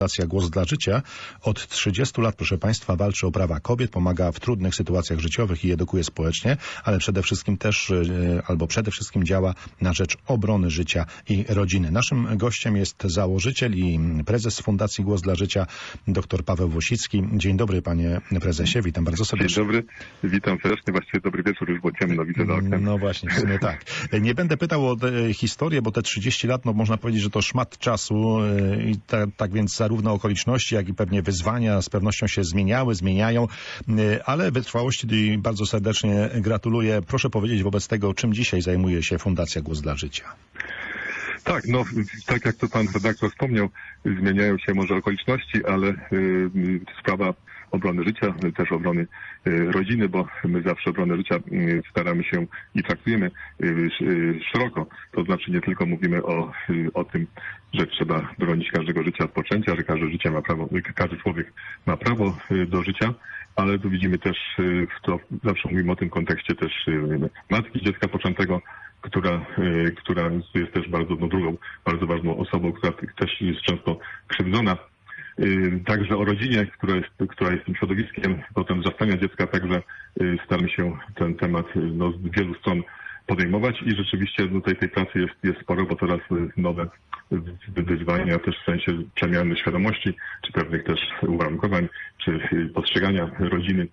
Fundacja Głos dla Życia od 30 lat, proszę Państwa, walczy o prawa kobiet, pomaga w trudnych sytuacjach życiowych i edukuje społecznie, ale przede wszystkim też, e, albo przede wszystkim działa na rzecz obrony życia i rodziny. Naszym gościem jest założyciel i prezes Fundacji Głos dla Życia, dr Paweł Wosicki. Dzień dobry, panie prezesie, witam bardzo Dzień serdecznie. dobry, witam serdecznie, właściwie dobry wieczór, już było ciemno, widzę za oknem. No właśnie, w sumie tak. Nie będę pytał o historię, bo te 30 lat, no można powiedzieć, że to szmat czasu e, i ta, tak więc zarówno okoliczności, jak i pewnie wyzwania z pewnością się zmieniały, zmieniają, e, ale wytrwałości bardzo serdecznie gratuluję. Proszę powiedzieć wobec tego, czym dzisiaj zajmuje się Fundacja Głos dla Życia. Tak, no tak jak to pan redaktor wspomniał, zmieniają się może okoliczności, ale y, y, sprawa obrony życia, też obrony y, rodziny, bo my zawsze obronę życia y, staramy się i traktujemy y, sz- szeroko. To znaczy nie tylko mówimy o, o tym, że trzeba bronić każdego życia od poczęcia, że każde życie ma prawo, każdy człowiek ma prawo do życia, ale tu widzimy też to, zawsze mówimy o tym kontekście też matki dziecka poczętego, która, która jest też bardzo no, drugą, bardzo ważną osobą, która też jest często krzywdzona. Także o rodzinie, która jest, która jest tym środowiskiem potem wzrastania dziecka, także y, staramy się ten temat y, no, z wielu stron podejmować i rzeczywiście no, tej, tej pracy jest, jest sporo, bo coraz y, nowe wyzwania też w sensie przemiany świadomości, czy pewnych też uwarunkowań, czy postrzegania rodziny.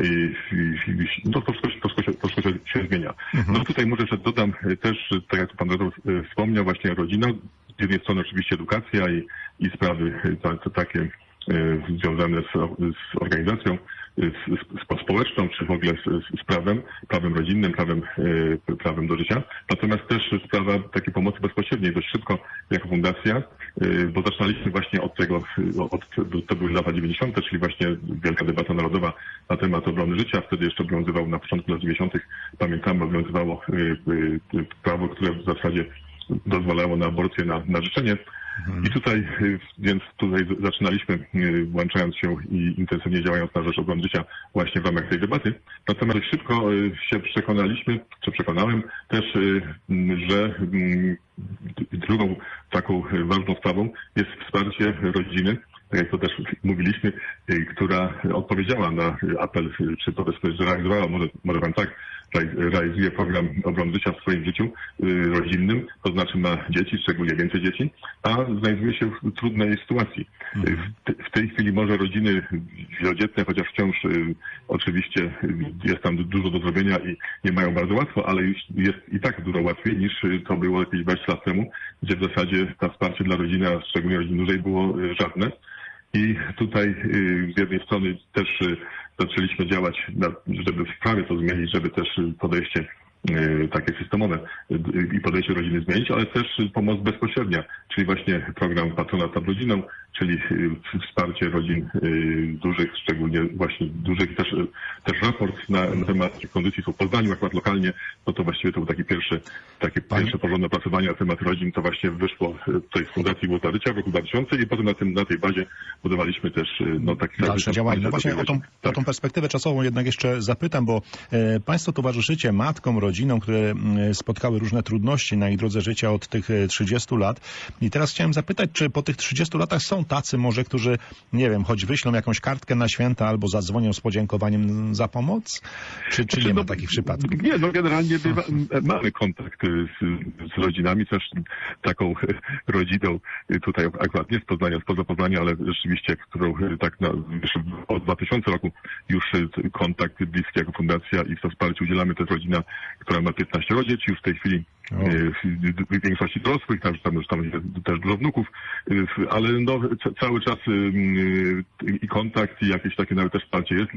I, i, i, no to wszystko, się- to wszystko, się, to wszystko się, zmienia. No tutaj może jeszcze dodam też, tak jak pan redaktor wspomniał, właśnie rodzina. Z jednej strony oczywiście edukacja i, i sprawy to takie y, związane z, z organizacją y, z, społeczną, czy w ogóle z, z prawem, prawem rodzinnym, prawem, prawem do życia. Natomiast też sprawa takiej pomocy bezpośredniej dość szybko jako fundacja, bo zaczynaliśmy właśnie od tego, od, to były lata 90., czyli właśnie wielka debata narodowa na temat obrony życia. Wtedy jeszcze obowiązywał na początku lat 90., pamiętamy, obowiązywało prawo, które w zasadzie dozwalało na aborcję na, na życzenie. I tutaj, więc tutaj zaczynaliśmy, y, włączając się i intensywnie działając na rzecz obrony życia właśnie w ramach tej debaty. Natomiast szybko y, się przekonaliśmy, czy przekonałem też, y, że drugą taką ważną sprawą jest wsparcie rodziny, tak jak to też mówiliśmy, która odpowiedziała na apel, czy że realizowała, może, może pan tak, realizuje program obrony życia w swoim życiu y, rodzinnym, to znaczy ma dzieci, szczególnie więcej dzieci, a znajduje się w trudnej sytuacji. Y, W, te- w tej chwili może rodziny wielodzietne, chociaż wciąż y, oczywiście jest tam dużo do zrobienia i nie mają bardzo łatwo, ale już jest i tak dużo łatwiej niż to było jakieś 20 lat temu, gdzie w zasadzie to wsparcie dla rodziny, a szczególnie rodzin dużej było y, żadne. I tutaj y, z jednej strony też y, zaczęliśmy działać, żeby w prawie to zmienić, żeby też podejście y, takie systemowe i podejście rodziny zmienić, ale też pomoc bezpośrednia, czyli właśnie program Patronat nad Rodziną, czyli y, wsparcie rodzin y, dużych, szczególnie właśnie dużych, też, y, też raport na, na temat kondycji w Poznaniu, akurat lokalnie, no to właściwie to był taki pierwszy, takie Panie- pierwsze porządne opracowanie na temat rodzin, to właśnie wyszło tutaj z Fundacji Głos Życia w roku 2000 i potem na, tym, na tej bazie budowaliśmy też no, taki dalsze działania. No właśnie o tą, o tą perspektywę czasową jednak jeszcze zapytam, bo e, Państwo towarzyszycie matkom, rodzinom, które mm, spotkały różne trudności na ich drodze życia od tych e, 30 lat. I teraz chciałem zapytać, czy po tych 30 latach są tacy może, którzy, nie wiem, choć wyślą jakąś kartkę na święta albo zadzwonią z podziękowaniem za pomoc? Czy, czy nie ma takich przypadków? Nie, no generalnie bywa, mamy kontakt y, z, z rodzinami, też taką rodziną y, tutaj akurat nie z Poznania, spoza Poznania, ale rzeczywiście, którą y, tak na, od 2000 roku już kontakt bliski jako fundacja i w to wsparcie udzielamy. To jest rodzina, która ma 15 dzieci, już w tej chwili w w większości dorosłych, tam, tam, tam też dużo wnuków, y, ale no, ca- cały czas y, y, i kontakt i jakieś takie nawet też wsparcie jest.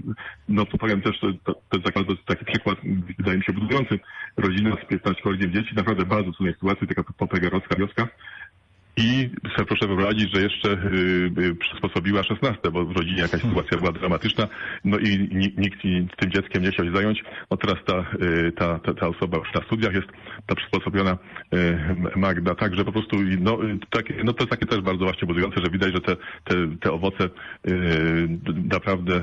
No to powiem też, że to, to jest taki, przykład, wydaje mi się, budujący. Rodzina z 15 dzieci, naprawdę bardzo trudnej sytuacji, taka popegerowska wioska. I sobie proszę wyobrazić, że jeszcze y, y, przysposobiła 16, bo w rodzinie jakaś sytuacja była dramatyczna, no i ni- nikt tym dzieckiem nie chciał się zająć. No teraz ta, y, ta, ta, ta osoba już na studiach jest, ta przysposobiona y, Magda, także po prostu no, y, takie, no to jest takie też bardzo właśnie budujące, że widać, że te, te, te owoce y, naprawdę,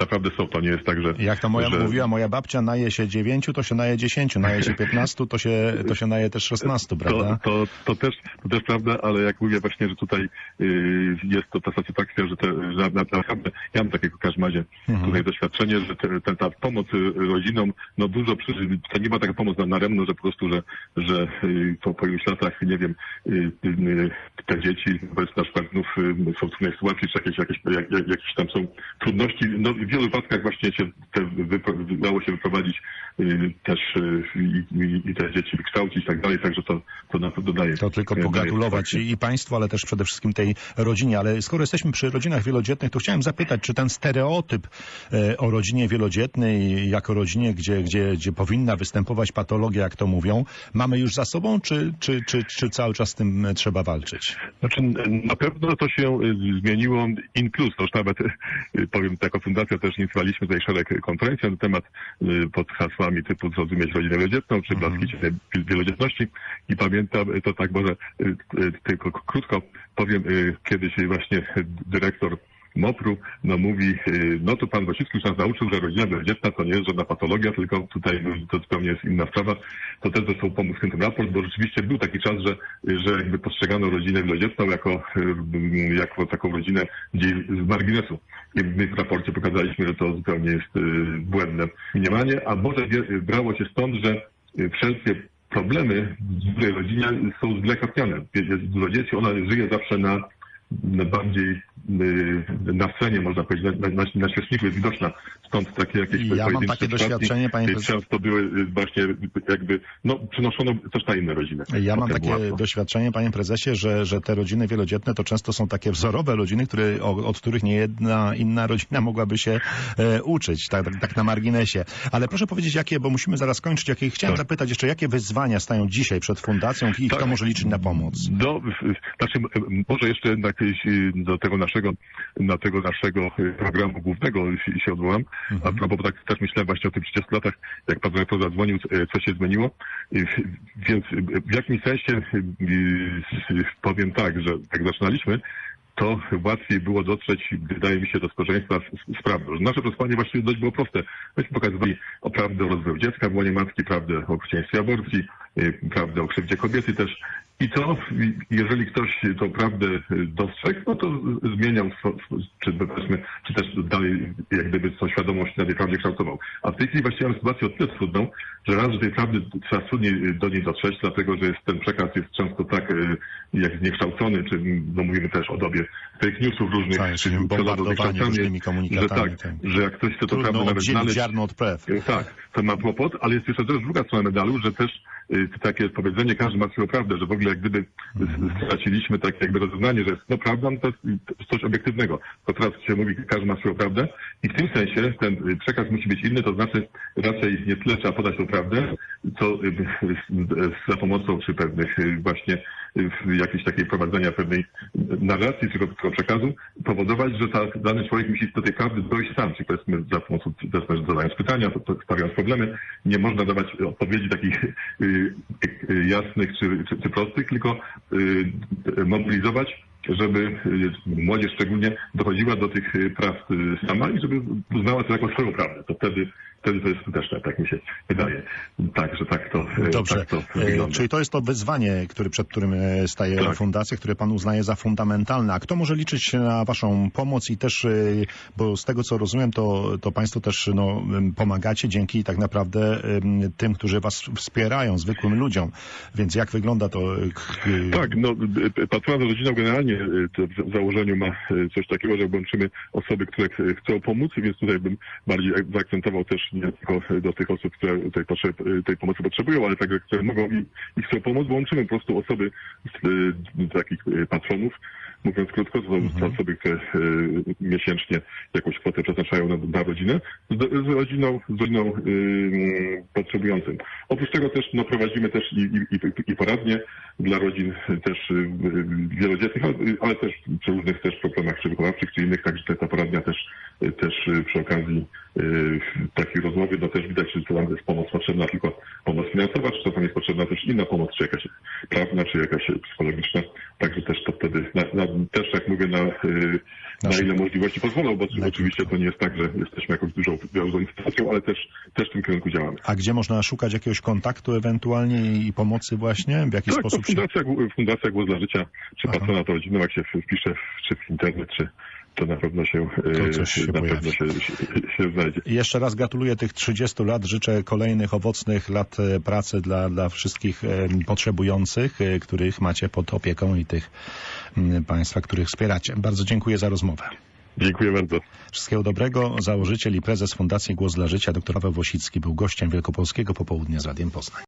naprawdę są. To nie jest tak, że... Jak to moja że, mówiła, moja babcia naje się dziewięciu, to się naje dziesięciu, naje się piętnastu, to się, to się naje też szesnastu, To, prawda? to, to, też, to też prawda, ale jak mówię właśnie, że tutaj y, jest to ta satysfakcja, że, te, że naprawdę ja mam takie w każdym razie tutaj doświadczenie, że te, te, ta pomoc y, rodzinom, no dużo przy, to nie ma taka pomoc na daremno, że po prostu, że, że y, po, po iluś latach, nie wiem, te dzieci powiedzmy na przykład znów są w trudnej sytuacji, czy jakieś, jakieś, jak, jak, jakieś tam są trudności. No, w wielu wypadkach właśnie się te, wypro, udało się wyprowadzić też y, i, i, te dzieci wykształcić i tak dalej, także to, to na pewno daje. To tylko daje pogratulować satysfakcję. i Państwu, ale też przede wszystkim tej rodzinie. Ale skoro jesteśmy przy rodzinach wielodzietnych, to chciałem zapytać, czy ten stereotyp e, o rodzinie wielodzietnej, jako rodzinie, gdzie, gdzie, gdzie powinna występować patologia, jak to mówią, mamy już za sobą, czy, czy, czy, czy cały czas z tym e, trzeba walczyć? Znaczy, na pewno to się y, zmieniło in plus. To już nawet, y, powiem, jako fundacja też inicjowaliśmy tutaj szereg konferencji na temat y, pod hasłami typu zrozumieć rodzinę wielodzietną, czy Mhm. blaski mm. wielodzietności. I pamiętam, y, to tak może y, y, tylko krótko powiem, kiedyś właśnie dyrektor MOPR-u, no mówi, y, no to pan Wojcicki już nas nauczył, że rodzina wielodzietna to nie jest żadna patologia, tylko tutaj no, to zupełnie jest inna sprawa. To też zresztą pomógł ten raport, bo rzeczywiście był taki czas, że, że jakby postrzegano rodzinę wielodzietną jako, y, jako taką rodzinę gdzieś z marginesu. I my w raporcie pokazaliśmy, że to zupełnie jest y, błędne mniemanie, a może brało się stąd, że wszelkie problemy w rodzinie są zwlekotnione. Jest dużo dzieci, ona żyje zawsze na bardziej y, na scenie, można powiedzieć, na, na, na świeczniku jest widoczna. Stąd takie jakieś Ja mam takie doświadczenie, panie y, prezydencie. Często były y, właśnie jakby, no przynoszono też na inne rodziny. Ja mam takie łatwo. doświadczenie, panie prezesie, że, że te rodziny wielodzietne to często są takie wzorowe rodziny, które, od których nie jedna inna rodzina mogłaby się e, uczyć, tak, tak, tak na marginesie. Ale proszę powiedzieć, jakie, bo musimy zaraz kończyć, jakie, chciałem Tak. zapytać jeszcze, jakie wyzwania stają dzisiaj przed fundacją i Tak. kto może liczyć na pomoc? Do, znaczy, może jeszcze jednak do tego naszego, na tego naszego y, programu głównego się, odwołam. A propos, bo tak też myślałem właśnie o tych 30 latach, jak pan rektor zadzwonił, y, co się zmieniło. Więc y, w jakimś sensie powiem tak, że jak zaczynaliśmy, to łatwiej było dotrzeć, wydaje mi się, do społeczeństwa z, z prawdą. Nasze przesłanie właściwie dość było proste. Myśmy pokazywali o prawdę o rozwoju dziecka w łonie matki, prawdę o okrucieństwie aborcji, prawdę o krzywdzie kobiety też. I to, jeżeli ktoś tą prawdę dostrzegł, no to zmieniał, czy powiedzmy, czy też dalej jak gdyby tą świadomość na tej prawdzie kształtował. A w tej chwili właściwie mamy sytuację o tyle trudną, że raz, że tej prawdy trzeba trudniej do niej dotrzeć, dlatego że jest, ten przekaz jest często tak y, jak zniekształcony, czy no mówimy też o dobie fake newsów różnych, Tak, czy czyli bombardowanie różnymi że komunikatami, tak, tak. że jak ktoś chce to prawdę nawet znaleźć, ziarno od plew. E, Tak, to ma kłopot, ale jest jeszcze też druga strona medalu, że też takie powiedzenie, każdy ma swoją prawdę, że w ogóle jak gdyby Mhm. straciliśmy takie jakby rozeznanie, że jest, no prawda, no to jest, coś obiektywnego. To teraz się mówi, każdy ma swoją prawdę i w tym sensie ten y, przekaz musi być inny, to znaczy raczej nie tyle trzeba podać tą prawdę, co y, y, za pomocą czy pewnych y, właśnie y, jakiejś takiej prowadzenia pewnej narracji czy tego przekazu powodować, że ta, dany człowiek musi do tej prawdy dojść sam, czy powiedzmy za pomocą, zadając pytania, stawiając problemy. Nie można dawać odpowiedzi takich y, y, jasnych czy, czy, czy prostych, tylko y, mobilizować żeby y, młodzież szczególnie dochodziła do tych y, prawd y, sama i żeby uznała to jako swoją prawdę. To wtedy, wtedy to jest skuteczne, tak mi się wydaje. Tak, że tak to, y, Dobrze, tak to E, wygląda. czyli to jest to wyzwanie, który, przed którym e, staje Tak. fundacja, które pan uznaje za fundamentalne. A kto może liczyć na waszą pomoc i też, e, bo z tego co rozumiem, to, to państwo też no, pomagacie dzięki tak naprawdę tym, którzy was wspierają, zwykłym ludziom. Więc jak wygląda to? e, Tak, no y, patronat rodziną generalnie to w założeniu ma coś takiego, że łączymy osoby, które ch- chcą pomóc, więc tutaj bym bardziej ak- zaakcentował też nie tylko do tych osób, które tej, potrzeb, tej pomocy potrzebują, ale także które mogą i, i chcą pomóc, łączymy po prostu osoby z, y, takich y, patronów, mówiąc krótko, to osoby, które y, miesięcznie jakąś kwotę przeznaczają na, na rodzinę, z, z rodziną, z rodziną y, potrzebującym. Oprócz tego też no, prowadzimy też i, i, i- poradnie dla rodzin też y, y, wielodzietnych, ale, ale też przy różnych też problemach czy wychowawczych, czy innych, także ta poradnia też, y, też y, przy okazji y, takiej rozmowy, no też widać, że to nam jest pomoc potrzebna, tylko pomoc finansowa, czy czasami jest potrzebna też inna pomoc, czy jakaś prawna, czy jakaś psychologiczna, jak mówię, na, y, na ile możliwości pozwolą, bo oczywiście to nie jest tak, że jesteśmy jakąś dużą, instytucją, ale też, też w tym kierunku działamy. A gdzie można szukać jakiegoś kontaktu ewentualnie i pomocy właśnie? W jaki Tak, to sposób się... Fundacja, Fundacja Głos dla Życia, czy Aha. Patrona to Rodziny, jak się wpisze czy w internet, czy to na pewno się, To e, się na pojawi. pewno się, się, znajdzie. Jeszcze raz gratuluję tych 30 lat. Życzę kolejnych owocnych lat e, pracy dla, dla wszystkich e, potrzebujących, których macie pod opieką i tych Państwa, których wspieracie. Bardzo dziękuję za rozmowę. Dziękuję bardzo. Wszystkiego dobrego. Założyciel i prezes Fundacji Głos dla Życia, dr Paweł Wosicki, był gościem Wielkopolskiego Popołudnia z Radiem Poznań.